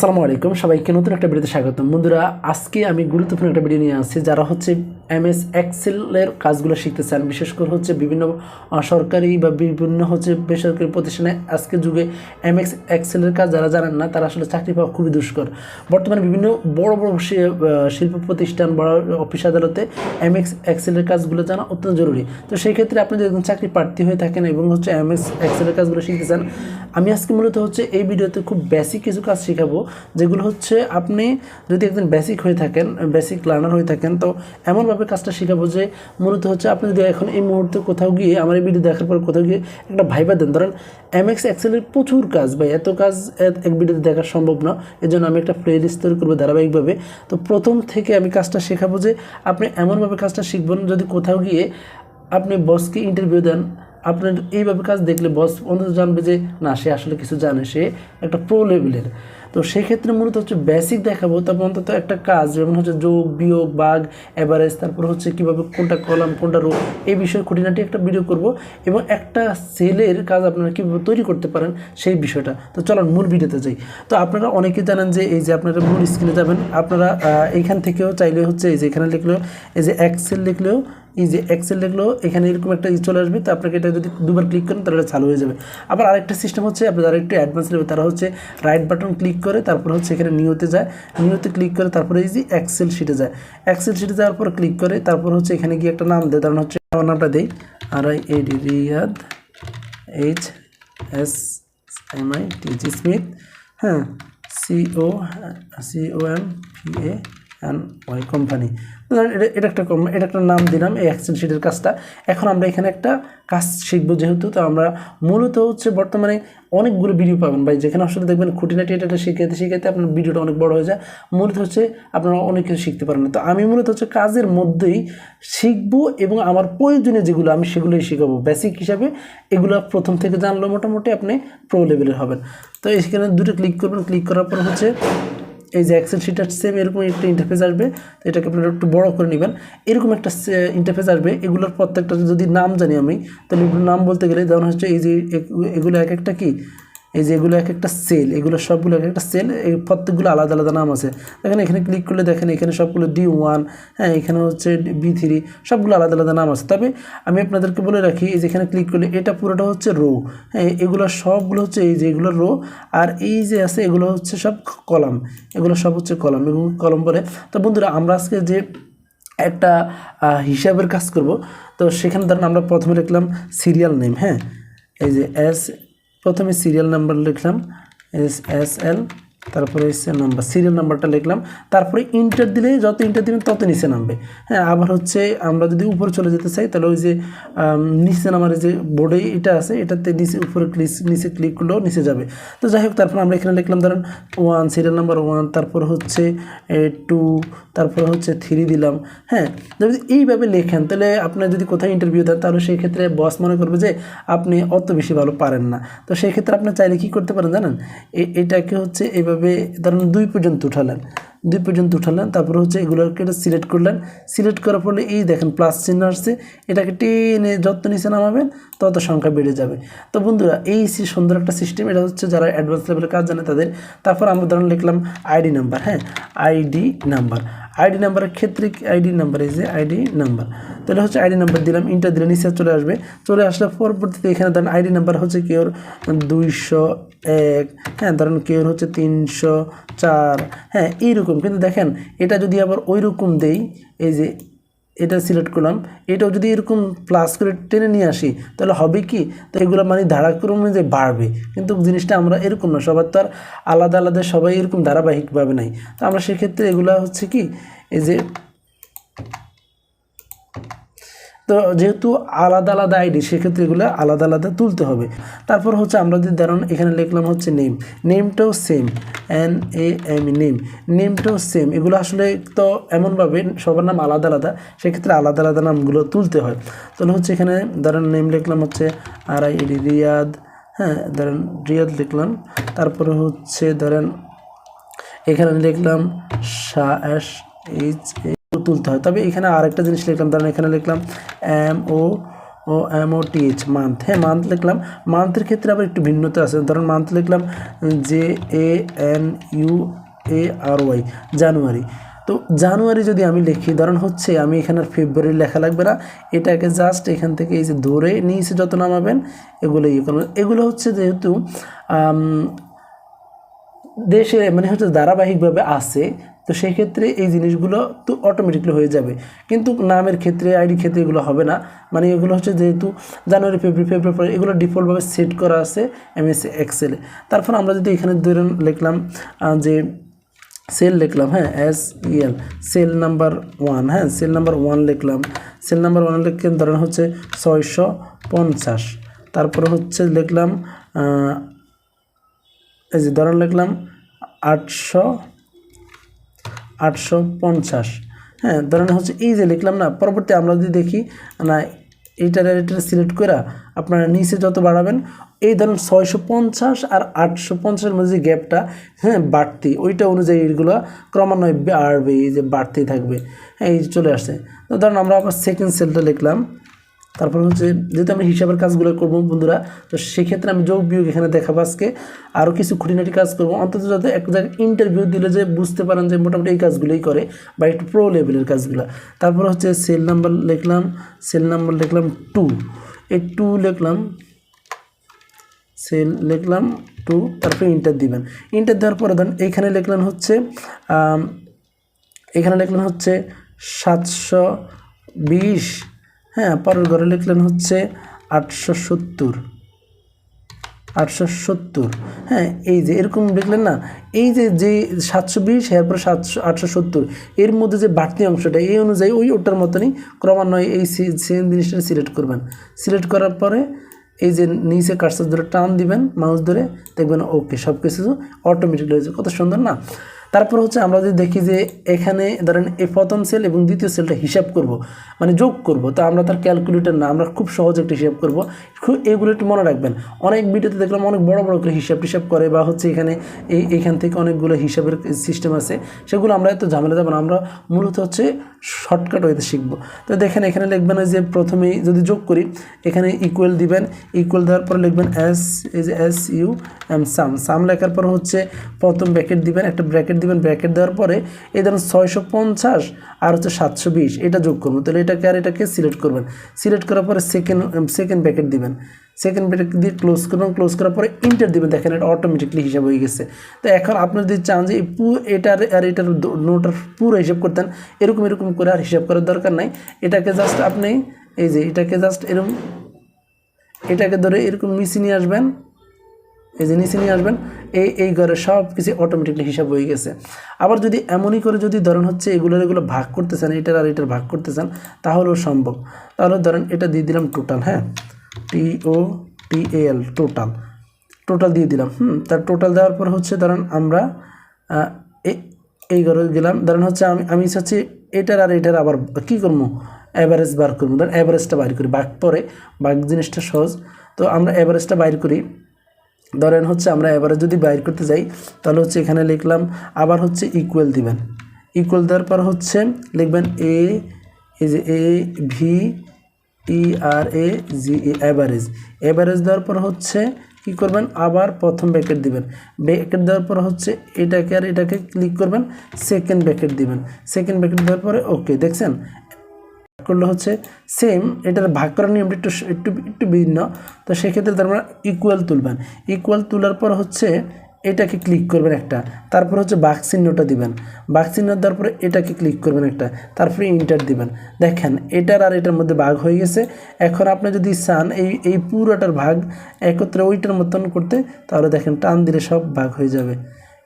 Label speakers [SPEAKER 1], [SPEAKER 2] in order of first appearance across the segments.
[SPEAKER 1] আসসালামু আলাইকুম, সবাইকে নতুন একটা ভিডিওতে স্বাগতম। বন্ধুরা, আজকে আমি গুরুত্বপূর্ণ একটা ভিডিও নিয়ে আসছি, যারা হচ্ছে এম এস এক্সেলের কাজগুলো শিখতে চান, বিশেষ করে হচ্ছে বিভিন্ন সরকারি বা বিভিন্ন হচ্ছে বেসরকারি প্রতিষ্ঠানে আজকে যুগে এম এক্স এক্সেলের কাজ যারা জানেন না, তারা আসলে চাকরি পাওয়া খুবই দুষ্কর। বর্তমানে বিভিন্ন বড় বড় শিল্প প্রতিষ্ঠান বড় অফিস আদালতে এম এক্স এক্সেলের কাজগুলো জানা অত্যন্ত জরুরি। তো সেই ক্ষেত্রে আপনি যদি চাকরি প্রার্থী হয়ে থাকেন এবং হচ্ছে এম এক্স এক্সেলের কাজগুলো শিখতে চান, আমি আজকে মূলত হচ্ছে এই ভিডিওতে খুব বেসিক কিছু কাজ শেখাবো। যেগুলো হচ্ছে আপনি যদি একজন বেসিক হয়ে থাকেন বেসিক লার্নার হয়ে থাকেন, তো এমনভাবে কাজটা শেখাবো যে মূলত হচ্ছে আপনি যদি এখন এই মুহূর্তে কোথাও গিয়ে, আমার এই ভিডিও দেখার পর কোথাও গিয়ে একটা ভাইবা দেন, ধরেন এম এক্স এক্সেলের প্রচুর কাজ বা এত কাজ এক- ভিডিওতে দেখা সম্ভব না এর জন্য আমি একটা প্লে লিস্ট তৈরি করব ধারাবাহিকভাবে। তো প্রথম থেকে আমি কাজটা শেখাবো যে আপনি এমনভাবে কাজটা শিখবেন যদি কোথাও গিয়ে আপনি বসকে ইন্টারভিউ দেন আপনার এইভাবে কাজ দেখলে বস অন্তত জানবে যে, না, সে আসলে কিছু জানে, সে একটা প্রো লেভেলের তো সেক্ষেত্রে মূলত হচ্ছে বেসিক দেখাবো। তারপর অন্তত একটা কাজ, যেমন হচ্ছে যোগ, বিয়োগ, বাঘ অ্যাভারেজ তারপর হচ্ছে কীভাবে কোনটা কলাম, কোনটা রো, এই বিষয়ে খুঁটিনাটি একটা ভিডিও করব এবং একটা সেলের কাজ আপনারা কীভাবে তৈরি করতে পারেন সেই বিষয়টা। তো চলুন মূল ভিডিওতে যাই। তো আপনারা অনেকেই জানেন যে এই যে আপনারা মূল স্ক্রিনে যাবেন, আপনারা এইখান থেকেও চাইলে হচ্ছে এই যে এখানে লিখলেও, এই যে এক্সেল লিখলেও এই যে এক্সেল লিখলেও এখানে এরকম একটা চলে আসবে, তো আপনাকে এটা যদি দুবার ক্লিক করেন, তাহলে চালু হয়ে যাবে। আবার আরেকটা সিস্টেম হচ্ছে আপনি যারা একটু অ্যাডভান্স নেবে, তারা হচ্ছে রাইট বাটন ক্লিক করে, তারপর হচ্ছে এখানে নিউতে যায়। নিউতে ক্লিক করে, তারপরে এই যে এক্সেল শিটে যায়। এক্সেল শিটে যাওয়ার পর ক্লিক করে, তারপর হচ্ছে এখানে গিয়ে একটা নাম দেয় কারণ হচ্ছে, আমার নামটা দেই R I A D Riyad H S M I T G Smith হ্যাঁ C O C O M P A N Y company. এটা এটা একটা এটা একটা নাম দিলাম, এই অ্যাকশন শিটের কাজটা। এখন আমরা এখানে একটা কাজ শিখব যেহেতু, তো আমরা মূলত হচ্ছে বর্তমানে অনেকগুলো ভিডিও পাবেন। ভাই, যেখানে আসলে দেখবেন খুঁটিনাটি এটা শিখাইতে শিখাইতে আপনার ভিডিওটা অনেক বড় হয়ে যায়। মূলত হচ্ছে আপনারা অনেক কিছু শিখতে পারেন তো আমি মূলত হচ্ছে কাজের মধ্যেই শিখব এবং আমার প্রয়োজনীয় যেগুলো আমি সেগুলোই শিখাবো। বেসিক হিসাবে এগুলো প্রথম থেকে জানলেও মোটামুটি আপনি প্রো লেভেলের হবেন। তো এখানে দুটো ক্লিক করবেন। ক্লিক করার পর হচ্ছে এই যে এক্সেল শিটার সেম এরকম একটা ইন্টারফেস আসবে, তো এটাকে আপনারা একটু বড় করে নেবেন। এরকম একটা ইন্টারফেস আসবে, এগুলোর প্রত্যেকটা যদি নাম জানি আমি, তাহলে এগুলোর নাম বলতে গেলে যেমন হচ্ছে এই যে এগুলো এক একটা কি? এই যে এগুলো এক একটা সেল এগুলো সবগুলো এক একটা সেল এই প্রত্যেকগুলো আলাদা আলাদা নাম আছে। দেখেন এখানে ক্লিক করলে দেখেন এখানে সবগুলো ডি ওয়ান হ্যাঁ এখানে হচ্ছে বি থ্রি সবগুলো আলাদা আলাদা নাম আছে। তবে আমি আপনাদেরকে বলে রাখি, এই যেখানে ক্লিক করলে এটা পুরোটা হচ্ছে রো হ্যাঁ এগুলো সবগুলো হচ্ছে এই যে এগুলো রো আর এই যে আছে এগুলো হচ্ছে সব কলাম, এগুলো সব হচ্ছে কলাম এবং কলম বলে। তো বন্ধুরা, আমরা আজকে যে একটা হিসাবের কাজ করব, তো সেখানে ধরেন আমরা প্রথমে লিখলাম সিরিয়াল নেম হ্যাঁ এই যে এস প্রথমে সিরিয়াল নাম্বার লিখলাম এস এস এল তারপরে এসে নাম্বার সিরিয়াল নাম্বারটা লিখলাম। তারপরে ইন্টার দিলে যত ইন্টার দিবেন তত নিচে নামবে। হ্যাঁ আবার হচ্ছে আমরা যদি উপরে চলে যেতে চাই, তাহলে ওই যে নিচে নামার যে বোর্ডে এটা আছে, এটাতে নিচে উপরে ক্লিক নিচে ক্লিক করলেও নিচে যাবে। তো যাই হোক, তারপর আমরা এখানে লিখলাম, ধরেন ওয়ান সিরিয়াল নাম্বার ওয়ান তারপর হচ্ছে টু তারপর হচ্ছে থ্রি দিলাম। হ্যাঁ যদি এইভাবে লেখেন, তাহলে আপনার যদি কোথায় ইন্টারভিউ দেন, তাহলে সেই ক্ষেত্রে বস মনে করবে যে, আপনি অত বেশি ভালো পারেন না। তো সেই ক্ষেত্রে আপনি চাইলে কী করতে পারেন জানেন? এটাকে হচ্ছে এইভাবে ধরেন দুই পর্যন্ত উঠালেন, দুই পর্যন্ত উঠালেন, তারপরে হচ্ছে এগুলোকে সিলেক্ট করলেন। সিলেক্ট করার ফলে এই দেখেন প্লাস চিহ্ন আসছে, এটাকে টেনে যত নিচে নামাবেন তত সংখ্যা বেড়ে যাবে। তো বন্ধুরা, এই সুন্দর একটা সিস্টেম এটা হচ্ছে যারা অ্যাডভান্স লেভেলের কাজ জানে তাদের। তারপর আমরা ধরেন লিখলাম আইডি নাম্বার হ্যাঁ? আইডি নাম্বার আইডি নাম্বারের ক্ষেত্রে আইডি নাম্বার এই যে আইডি নাম্বার তাহলে হচ্ছে আইডি নাম্বার দিলাম ইন্টার দিলে নিচে চলে আসবে। চলে আসলে পরবর্তীতে এখানে ধরেন আইডি নাম্বার হচ্ছে কেউর দুইশো এক হ্যাঁ ধরেন কেউর হচ্ছে তিনশো চার হ্যাঁ এইরকম। কিন্তু দেখেন, এটা যদি আবার ওই রকম দেই, এই যে এটা সিলেক্ট করলাম। এটাও যদি এরকম প্লাস করে টেনে নিয়ে আসি, তাহলে হবে কি? তো এগুলো মানে ধারাক্রমে যে বাড়বে। কিন্তু জিনিসটা আমরা এরকম না, সবার তো আর আলাদা আলাদা, সবাই এরকম ধারাবাহিকভাবে নাই। তো আমরা সেক্ষেত্রে এগুলো হচ্ছে কি? এই যে তো যেহেতু আলাদা আলাদা আইডি, সেক্ষেত্রে এগুলো আলাদা আলাদা তুলতে হবে। তারপর হচ্ছে আমরা যদি ধরুন এখানে লিখলাম হচ্ছে name. নেমটাও same N A M name. নেমটাও same এগুলো আসলে তো এমনভাবে সবার নাম আলাদা আলাদা, সেক্ষেত্রে আলাদা আলাদা নামগুলো তুলতে হয়। তাহলে হচ্ছে এখানে ধরেন নেম লিখলাম হচ্ছে আর আই এডি রিয়াদ হ্যাঁ ধরেন রিয়াদ লিখলাম। তারপরে হচ্ছে ধরেন এখানে লিখলাম শাহ এস এইচ এ তুলতে হয়। তবে এখানে আরেকটা জিনিস লিখলাম, ধরেন এখানে লিখলাম M O O M O T H month হ্যাঁ মান্থ লিখলাম। মান্থের ক্ষেত্রে আবার একটু ভিন্নতা আছে। ধরুন মান্থ লিখলাম J A N U A R Y জানুয়ারি তো জানুয়ারি যদি আমি লিখি, ধরুন হচ্ছে আমি এখানে ফেব্রুয়ারি লেখা লাগবে না। এটাকে জাস্ট এখান থেকে এই যে ধরে নিচে যত নামাবেন, এগুলো ইয়ে করবেন। এগুলো হচ্ছে যেহেতু দেশে মানে হচ্ছে ধারাবাহিকভাবে আসে তো সেই ক্ষেত্রে এই জিনিসগুলো তো অটোমেটিকলি হয়ে যাবে। কিন্তু নামের ক্ষেত্রে আইডি ক্ষেত্রে এগুলো হবে না। মানে এগুলো হচ্ছে যেহেতু জানুয়ারি ফেব্রুয়ারি ফেব্রুয়ারি এগুলো ডিফল্টভাবে সেট করা আছে এমএস এক্সেলে তারপর আমরা যদি এখানে ধরেন লিখলাম যে সেল লিখলাম হ্যাঁ S E L cell number one হ্যাঁ সেল নাম্বার ওয়ান লিখলাম। সেল নাম্বার ওয়ান লিখে ধরেন হচ্ছে ছয়শো পঞ্চাশ। তারপরে হচ্ছে লিখলাম এই যে ধরেন লিখলাম আটশো আটশো পঞ্চাশ। হ্যাঁ ধরেন হচ্ছে এই যে লিখলাম না, পরবর্তী আমরা যদি দেখি, না, এইটার এটা সিলেক্ট করে আপনারা নিচে যত বাড়াবেন, এই ধরুন ছয়শো পঞ্চাশ আর আটশো পঞ্চাশের মধ্যে যে গ্যাপটা হ্যাঁ বাড়তি, ওইটা অনুযায়ী এইগুলো ক্রমান্বয়ে বাড়বে, এই যে বাড়তেই থাকবে। হ্যাঁ এই চলে আসছে। তো ধরুন আমরা আবার সেকেন্ড সেলটা লিখলাম। তারপর হচ্ছে যেহেতু আমি হিসাবের কাজগুলো করব বন্ধুরা, তো সেক্ষেত্রে আমি যোগ বিয়োগ এখানে দেখাবো আজকে। আরও কিছু খুঁটিনাটি কাজ করব। অন্তত যাতে এক জায়গায় ইন্টারভিউ দিলে যে বুঝতে পারেন যে মোটামুটি এই কাজগুলোই করে বা একটু প্রো লেভেলের কাজগুলো। তারপর হচ্ছে সেল নাম্বার লিখলাম সেল নাম্বার লিখলাম টু এই টু লিখলাম সেল লিখলাম টু তারপরে ইন্টার দিবেন। ইন্টার দেওয়ার পরে ধরেন এইখানে লিখলেন হচ্ছে এখানে লিখলেন হচ্ছে সাতশো বিশ। হ্যাঁ পরের ঘরে লিখলেন হচ্ছে আটশো সত্তর। আটশো সত্তর। হ্যাঁ এই যে এরকম লিখলেন না, এই যে যে সাতশো বিশ এরপর সাতশো, আটশো সত্তর, এর মধ্যে যে বাড়তি অংশটা, এই অনুযায়ী ওই ওটার মতনই ক্রমান্বয়ে এই সেম জিনিসটা সিলেক্ট করবেন। সিলেক্ট করার পরে এই যে নিচে কার্সার ধরে টান দিবেন, মাউস ধরে দেখবেন ওকে সব কিছু অটোমেটিকলি হয়েছে। কত সুন্দর না? তারপর হচ্ছে আমরা যদি দেখি যে এখানে ধরেন এই প্রথম সেল এবং দ্বিতীয় সেলটা হিসাব করব মানে যোগ করব, তো আমরা তার ক্যালকুলেটার না, আমরা খুব সহজ একটা হিসাব করব। খুব এগুলো একটু মনে রাখবেন। অনেক ভিডিওতে দেখলাম অনেক বড় বড় করে হিসাব টিসাব করে বা হচ্ছে এখানে এই, এখান থেকে অনেকগুলো হিসাবের সিস্টেম আছে। সেগুলো আমরা এত ঝামেলা যাব আমরা মূলত হচ্ছে শর্টকাট হইতে শিখব। তো দেখেন এখানে লিখবেন যে প্রথমেই যদি যোগ করি, এখানে ইকুয়াল দিবেন ইকুয়াল দেওয়ার পর লিখবেন এস এই যে S U M sum sum লেখার পর হচ্ছে প্রথম ব্র্যাকেট দিবেন, একটা ব্র্যাকেট দিবেন ব্র্যাকেট দেওয়ার পরে এই ধরুন ছয়শো পঞ্চাশ আর হচ্ছে সাতশো বিশ, এটা যোগ করব তাহলে এটাকে আর এটাকে সিলেক্ট করবেন। সিলেক্ট করার পরে সেকেন্ড সেকেন্ড ব্র্যাকেট দিবেন। সেকেন্ড ব্র্যাকেট দিয়ে ক্লোজ করবেন। ক্লোজ করার পরে ইন্টার দিবেন। দেখেন এটা অটোমেটিকলি হিসাব হয়ে গেছে। তো এখন আপনি যদি চান যে এই পু, এটার আর এটার নোটার পুরো হিসাব করতেন, এরকম এরকম করে আর হিসাব করার দরকার নাই। এটাকে জাস্ট আপনি, এই যে এটাকে জাস্ট এরকম, এটাকে ধরে এরকম মিশিয়ে নিয়ে আসবেন। এই যে নিচে নিয়ে আসবেন, এই এই ঘরে সব কিছু অটোমেটিকলি হিসাব হয়ে গেছে। আবার যদি এমনই করে যদি ধরেন হচ্ছে এগুলোর এগুলো ভাগ করতেছেন, এটার আর এটার ভাগ করতেছেন, তাহলেও সম্ভব। তাহলে ধরেন এটা দিয়ে দিলাম টোটাল হ্যাঁ? টি ও এল টোটাল টোটাল দিয়ে দিলাম, হুম? তার টোটাল দেওয়ার পর হচ্ছে ধরেন আমরা এই- ঘরে গেলাম। ধরেন হচ্ছে আমি আমি হচ্ছে এটার আর এটার আবার কী করব? অ্যাভারেজ বার করব। ধরেন অ্যাভারেজটা বাইর করি, ভাগ পরে, ভাগ জিনিসটা সহজ। তো আমরা অ্যাভারেজটা বাইর করি। ধরেন হচ্ছে আমরা এবারে যদি বাইর করতে যাই, তাহলে হচ্ছে এখানে লিখলাম, আবার হচ্ছে ইকুয়াল দিবেন। ইকুয়াল দেওয়ার পর হচ্ছে লিখবেন এ এই যে A V E R A G A average average দেওয়ার পর হচ্ছে কি করবেন? আবার প্রথম ব্যাকেট দিবেন। ব্যাকেট দেওয়ার পর হচ্ছে এটাকে আর এটাকে ক্লিক করবেন সেকেন্ড ব্যাকেট দিবেন। সেকেন্ড ব্যাকেট দেওয়ার পরে ওকে দেখছেন? করলে হচ্ছে সেম এটার ভাগ করার নিয়মটা একটু একটু একটু ভিন্ন। তো সেক্ষেত্রে তার মানে ইকুয়াল তুলবেন। ইকুয়াল তোলার পর হচ্ছে এটাকে ক্লিক করবেন একটা। তারপর হচ্ছে বাক চিহ্নটা দিবেন। বাক চিহ্ন দেওয়ার পরে এটাকে ক্লিক করবেন একটা। তারপরে ইন্টার দিবেন। দেখেন, এটার আর এটার মধ্যে ভাগ হয়ে গেছে। এখন আপনি যদি চান এই এই পুরোটার ভাগ একত্রে ওইটার মতন করতে, তাহলে দেখেন, টান দিলে সব ভাগ হয়ে যাবে।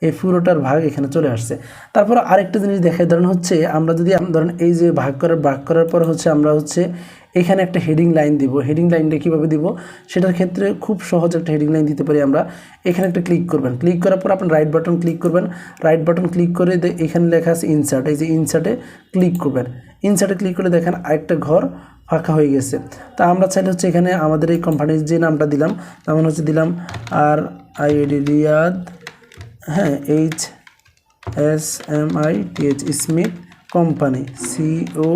[SPEAKER 1] এই পুরোটার ভাগ এখানে চলে আসছে। তারপর আরেকটা জিনিস দেখাই, ধরেন হচ্ছে আমরা যদি ধরেন এই যে ভাগ করার ভাগ করার পর হচ্ছে আমরা হচ্ছে এখানে একটা হেডিং লাইন দিব। হেডিং লাইনটা কীভাবে দিব? সেটার ক্ষেত্রে খুব সহজ একটা হেডিং লাইন দিতে পারি আমরা। এখানে একটা ক্লিক করবেন। ক্লিক করার পর আপনার রাইট বাটন ক্লিক করবেন। রাইট বাটন ক্লিক করে এখানে লেখা আছে ইনসার্ট এই যে ইনসার্টে ক্লিক করবেন। ইনসার্টে ক্লিক করে দেখেন আরেকটা ঘর ফাঁকা হয়ে গেছে। তা আমরা চাইলে হচ্ছে এখানে আমাদের এই কোম্পানির যে নামটা দিলাম তেমন হচ্ছে দিলাম আর আইডি রিয়াদ হ্যাঁ H S M I T H Smith company C O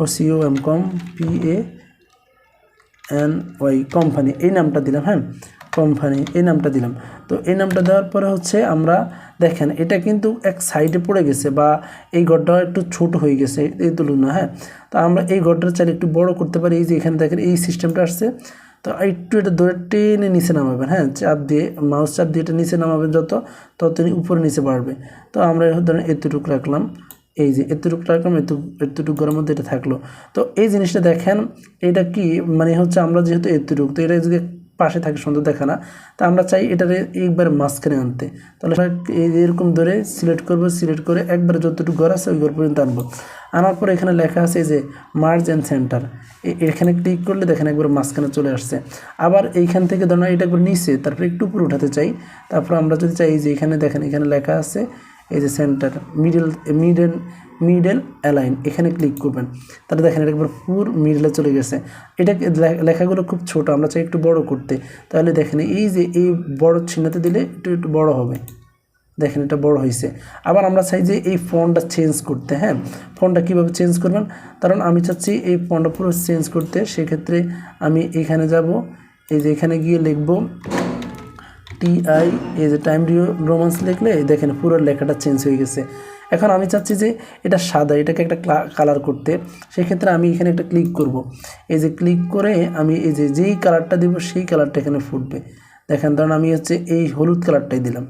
[SPEAKER 1] O C O M com P A N Y company এই নামটা দিলাম হ্যাঁ? কোম্পানি এই নামটা দিলাম। তো এই নামটা দেওয়ার পরে হচ্ছে আমরা দেখেন, এটা কিন্তু এক সাইডে পড়ে গেছে বা এই গড়টা একটু ছোট হয়ে গেছে এই তুলনা হ্যাঁ? তো আমরা এই গড়টা চাইলে একটু বড় করতে পারি। এই যে এখানে দেখেন, এই সিস্টেমটা আসছে। তো একটু এটা ধরে টেনে নিচে নামাবেন হ্যাঁ? চাপ দিয়ে মাউস চাপ দিয়ে এটা নিচে নামাবেন যত, তত উপরে নিচে বাড়বে। তো আমরা ধরেন এতটুকু রাখলাম। এই যে এতটুকু রাখলাম এত এতটুকু ঘরের মধ্যে এটা থাকল। তো এই জিনিসটা দেখেন, এটা কি? মানে হচ্ছে আমরা যেহেতু এতটুকু, তো এটা যদি পাশে থাকে, সুন্দর দেখা না। তা আমরা চাই এটারে একবার মাঝখানে আনতে। তাহলে এরকম ধরে সিলেক্ট করব, সিলেক্ট করে একবারে যতটুকু ঘর আছে ওই ঘর পর্যন্ত আনব। আনার পরে এখানে লেখা আছে যে মার্জ অ্যান্ড সেন্টার এখানে ক্লিক করলে দেখেন একবার মাঝখানে চলে আসছে। আবার এইখান থেকে ধরুন এটা একবার নিচে, তারপরে একটু উপরে উঠাতে চাই। তারপর আমরা যদি চাই যে এখানে দেখেন, এখানে লেখা আছে এই যে centre middle middle middle align এখানে ক্লিক করবেন। তাহলে দেখেন এটা একবার পুর মিডলে চলে গেছে। এটা লেখাগুলো খুব ছোট, আমরা চাই একটু বড় করতে। তাহলে দেখেন এই যে এই বড় চিহ্নতে দিলে একটু একটু বড় হবে। দেখেন এটা বড় হয়েছে। আবার আমরা চাই যে এই ফোনটা চেঞ্জ করতে হ্যাঁ? ফোনটা কীভাবে চেঞ্জ করবেন? কারণ আমি চাচ্ছি এই ফোনটা পুরো চেঞ্জ করতে। সেক্ষেত্রে আমি এখানে যাব, এই যে এখানে গিয়ে লিখব টিআই এই যে টাইম রোমান্স লিখলে দেখেন পুরো লেখাটা চেঞ্জ হয়ে গেছে। এখন আমি চাচ্ছি যে এটা সাদা, এটাকে একটা কালার করতে। সেক্ষেত্রে আমি এখানে একটা ক্লিক করব। এই যে ক্লিক করে আমি এই যে যেই কালারটা দেবো, সেই কালারটা এখানে ফুটবে। দেখেন, ধরুন আমি হচ্ছে এই হলুদ কালারটাই দিলাম।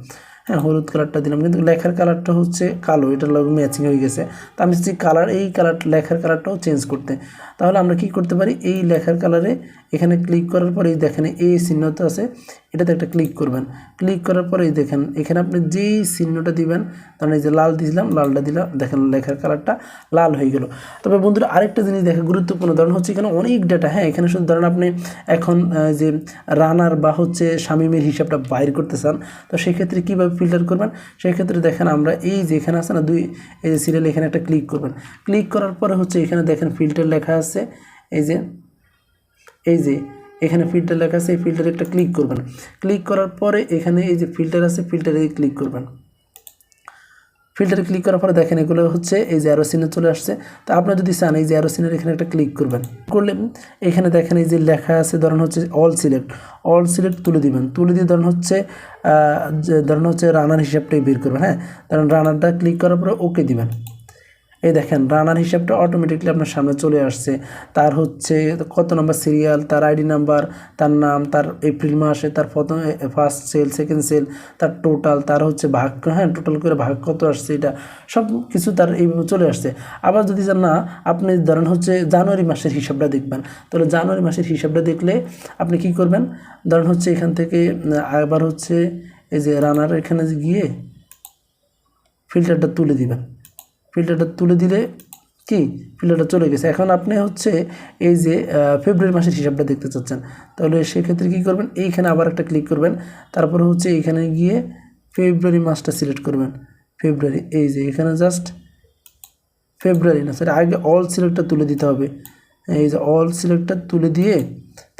[SPEAKER 1] হ্যাঁ হলুদ কালারটা দিলাম, কিন্তু লেখার কালারটা হচ্ছে কালো, এটার লগে ম্যাচিং হয়ে গেছে। তো আমি চাচ্ছি কালার এই কালার লেখার কালারটাও চেঞ্জ করতে। তাহলে আমরা কি করতে পারি? এই লেখার কালারে এখানে ক্লিক করার পরে দেখেন এই চিহ্নটা আছে, এটাতে একটা ক্লিক করবেন। ক্লিক করার পরে দেখেন, এখানে আপনি যেই চিহ্নটা দিবেন তখন এই যে লাল দিয়েছিলাম লালটা দিলাম, দেখেন লেখার কালারটা লাল হয়ে গেল। তবে বন্ধুরা, আরেকটা জিনিস দেখা গুরুত্বপূর্ণ, ধরুন হচ্ছে এখানে অনেক ডেটা হ্যাঁ এখানে শুধু ধরেন আপনি এখন যে রানার বা হচ্ছে শামিমের হিসাবটা বাইর করতে চান, তো সেক্ষেত্রে কীভাবে ফিল্টার করবেন? সেক্ষেত্রে দেখেন আমরা এই যে এখানে আছে না, দুই, এই যে সিরিয়াল এখানে একটা ক্লিক করবেন। ক্লিক করার পরে হচ্ছে এখানে দেখেন ফিল্টার লেখা আছে এই যে এই যে, এখানে ফিল্টার লেখা আছে, এই ফিল্টারে একটা ক্লিক করবেন। ক্লিক করার পরে এখানে এই যে ফিল্টার আছে ফিল্টারে ক্লিক করবেন। ফিল্টারে ক্লিক করার পরে দেখেন এগুলো হচ্ছে এই যে অ্যারো সিনে চলে আসছে। তো আপনার যদি চান এই যে অ্যারো সিনের এখানে একটা ক্লিক করবেন। করলে এখানে দেখেন এই যে লেখা আছে, ধরেন হচ্ছে অল সিলেক্ট অল সিলেক্ট তুলে দিবেন। তুলে দিয়ে ধরেন হচ্ছে ধরেন হচ্ছে রানার হিসাবটাই বের করবেন হ্যাঁ? ধরেন রানারটা ক্লিক করার পরে ওকে দিবেন। এই দেখেন রানার হিসাবটা অটোমেটিকলি আপনার সামনে চলে আসছে। তার হচ্ছে কত নম্বর সিরিয়াল তার আইডি নাম্বার তার নাম, তার এপ্রিল মাসে, তার প্রথম ফার্স্ট সেল সেকেন্ড সেল তার টোটাল তার হচ্ছে ভাগ হ্যাঁ টোটাল করে ভাগ কত আসছে এটা, সব কিছু তার এইভাবে চলে আসছে। আবার যদি না, আপনি ধরেন হচ্ছে জানুয়ারি মাসের হিসাবটা দেখবেন। তাহলে জানুয়ারি মাসের হিসাবটা দেখলে আপনি কি করবেন? ধরেন হচ্ছে এখান থেকে আবার হচ্ছে এই যে রানার এখানে গিয়ে ফিল্টারটা তুলে দিবেন। ফিল্টারটা তুলে দিলে কি? ফিল্টারটা চলে গেছে। এখন আপনি হচ্ছে এই যে ফেব্রুয়ারি মাসের হিসাবটা দেখতে চাচ্ছেন। তাহলে সেক্ষেত্রে কী করবেন? এইখানে আবার একটা ক্লিক করবেন। তারপরে হচ্ছে এইখানে গিয়ে ফেব্রুয়ারি মাসটা সিলেক্ট করবেন। ফেব্রুয়ারি এই যে এখানে জাস্ট ফেব্রুয়ারি না সেটা আগে অল সিলেক্টটা তুলে দিতে হবে। এই যে অল সিলেক্টটা তুলে দিয়ে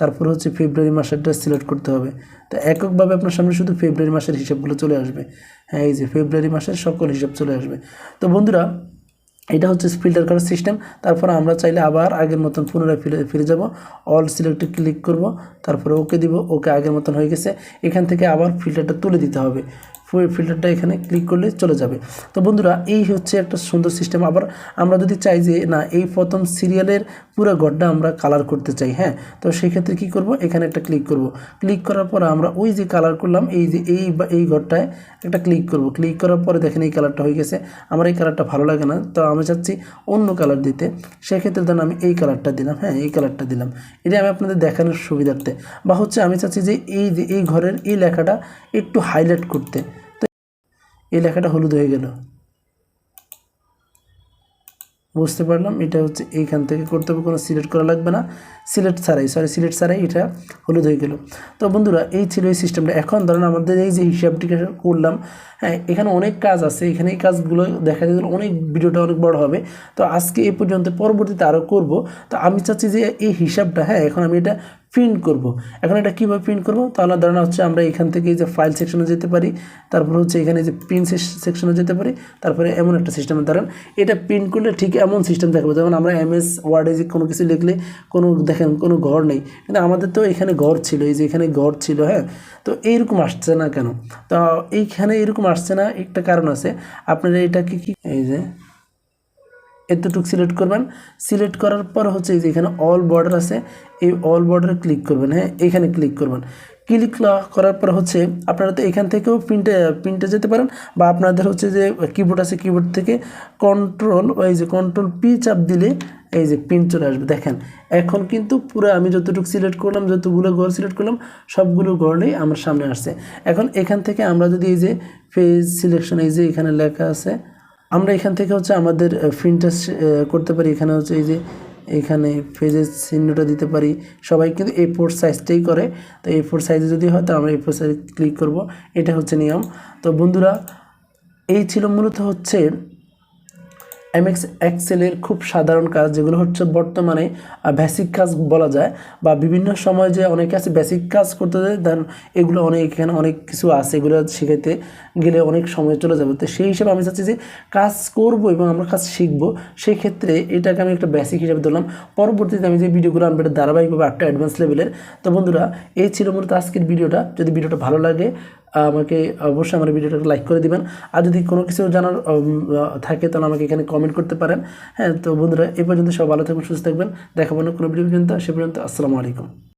[SPEAKER 1] তারপর হচ্ছে ফেব্রুয়ারি মাসেরটা সিলেক্ট করতে হবে। তো এককভাবে আপনার সামনে শুধু ফেব্রুয়ারি মাসের হিসাবগুলো চলে আসবে। হ্যাঁ এই যে ফেব্রুয়ারি মাসের সকল হিসাব চলে আসবে। তো বন্ধুরা, এটা হচ্ছে ফিল্টার করার সিস্টেম তারপর আমরা চাইলে আবার আগের মতন পুনরায় ফিরে ফিরে যাব। অল সিলেক্টে ক্লিক করব। তারপরে ওকে দিব। ওকে আগের মতন হয়ে গেছে। এখান থেকে আবার ফিল্টারটা তুলে দিতে হবে। ফিল্টারটা এখানে ক্লিক করলে চলে যাবে। তো বন্ধুরা, এই হচ্ছে একটা সুন্দর সিস্টেম আবার আমরা যদি চাই যে, না, এই প্রথম সিরিয়ালের পুরো ঘরটা আমরা কালার করতে চাই হ্যাঁ? তো সেই ক্ষেত্রে কী করব? এখানে একটা ক্লিক করব। ক্লিক করার পর আমরা ওই যে কালার করলাম, এই যে এই বা, এই ঘরটায় একটা ক্লিক করব। ক্লিক করার পরে দেখেন এই কালারটা হয়ে গেছে। আমার এই কালারটা ভালো লাগে না, তো আমি চাচ্ছি অন্য কালার দিতে। সেক্ষেত্রে ধরেন আমি এই কালারটা দিলাম হ্যাঁ এই কালারটা দিলাম। এটা আমি আপনাদের দেখানোর সুবিধার্থে। বা হচ্ছে আমি চাচ্ছি যে, এই যে এই ঘরের এই লেখাটা একটু হাইলাইট করতে। এই লেখাটা হলুদ হয়ে গেল। বুঝতে পারলাম? এটা হচ্ছে এইখান থেকে করতে হবে, কোনো সিলেক্ট করা লাগবে না। সিলেক্ট ছাড়াই সরি সিলেক্ট ছাড়াই এটা হলুদ হয়ে গেল। তো বন্ধুরা, এই ছিল এই সিস্টেমটা। এখন ধরেন আমাদের এই যে হিসাবটিকে করলাম হ্যাঁ এখানে অনেক কাজ আছে। এখানে এই কাজগুলো দেখা যায় অনেক ভিডিওটা অনেক বড় হবে। তো আজকে এই পর্যন্ত, পরবর্তীতে আরও করব। তো আমি চাচ্ছি যে এই হিসাবটা হ্যাঁ এখন আমি এটা প্রিন্ট করব। এখন এটা কীভাবে প্রিন্ট করব? তাহলে ধরেন হচ্ছে আমরা এখান থেকে যে ফাইল সেকশনে যেতে পারি, তারপর হচ্ছে এখানে যে প্রিন্ট সেকশনে যেতে পারি, তারপরে এমন একটা সিস্টেমে ধরেন এটা প্রিন্ট করলে ঠিক এমন সিস্টেম দেখাবো, যেমন আমরা এমএস ওয়ার্ডে যে কোনো কিছু লিখলে কোনো, দেখেন কোনো ঘর নেই। কিন্তু আমাদের তো এখানে ঘর ছিল, এই যে এখানে ঘর ছিল হ্যাঁ? তো এইরকম আসছে না কেন? তো এইখানে এরকম আসছে না, একটা কারণ আছে। আপনারা এটাকে কি এই যে এতটুকু সিলেক্ট করবেন। সিলেক্ট করার পর হচ্ছে যে এখানে অল বর্ডার আছে, এই অল বর্ডারে ক্লিক করবেন। হ্যাঁ এখানে ক্লিক করবেন। ক্লিক করার পর হচ্ছে আপনারা তো এখান থেকেও প্রিন্টে প্রিন্টে যেতে পারেন বা আপনাদের হচ্ছে যে কিবোর্ড আছে কিবোর্ড থেকে কন্ট্রোল এই যে কন্ট্রোল পি চাপ দিলে এই যে প্রিন্ট চলে আসবে। দেখেন, এখন কিন্তু পুরো আমি যতটুকু সিলেক্ট করলাম, যতগুলো ঘর সিলেক্ট করলাম, সবগুলো ঘরেই আমার সামনে আসছে। এখন এখান থেকে আমরা যদি এই যে পেজ সিলেকশন এই যে এখানে লেখা আছে আমরা এখান থেকে হচ্ছে আমাদের প্রিন্টার করতে পারি। এখানে হচ্ছে এই যে, এখানে পেজের চিহ্নটা দিতে পারি। সবাই কিন্তু এ ফোর সাইজটাই করে। তো এ ফোর সাইজে যদি হয় তো আমরা এ ফোর সাইজ ক্লিক করব। এটা হচ্ছে নিয়ম। তো বন্ধুরা, এই ছিল মূলত হচ্ছে এমএক্স এক্সেলের খুব সাধারণ কাজ যেগুলো হচ্ছে বর্তমানে বেসিক কাজ বলা যায় বা বিভিন্ন সময় যে অনেকে আছে বেসিক কাজ করতে যায় দেন এগুলো অনেক এখানে অনেক কিছু আছে, এগুলো শেখাতে গেলে অনেক সময় চলে যাবে। তো সেই হিসেবে আমি চাচ্ছি যে কাজ করব এবং আমরা কাজ শিখব সেই ক্ষেত্রে এটাকে আমি একটা বেসিক হিসেবে ধরলাম। পরবর্তীতে আমি যে ভিডিওগুলো আনব, এটা ধারাবাহিকভাবে একটা অ্যাডভান্স লেভেলের তো বন্ধুরা, এই ছিল মূলত আজকের ভিডিওটা। যদি ভিডিওটা ভালো লাগে আমাকে অবশ্যই আমার ভিডিওটাকে লাইক করে দিবেন। আর যদি কোনো কিছু জানার থাকে, তাহলে আমাকে এখানে কমেন্ট করতে পারেন। হ্যাঁ তো বন্ধুরা এ পর্যন্ত সব ভালো থাকবেন, সুস্থ থাকবেন। দেখাবো না কোনো ভিডিও পর্যন্ত। সে পর্যন্ত আসসালামু আলাইকুম।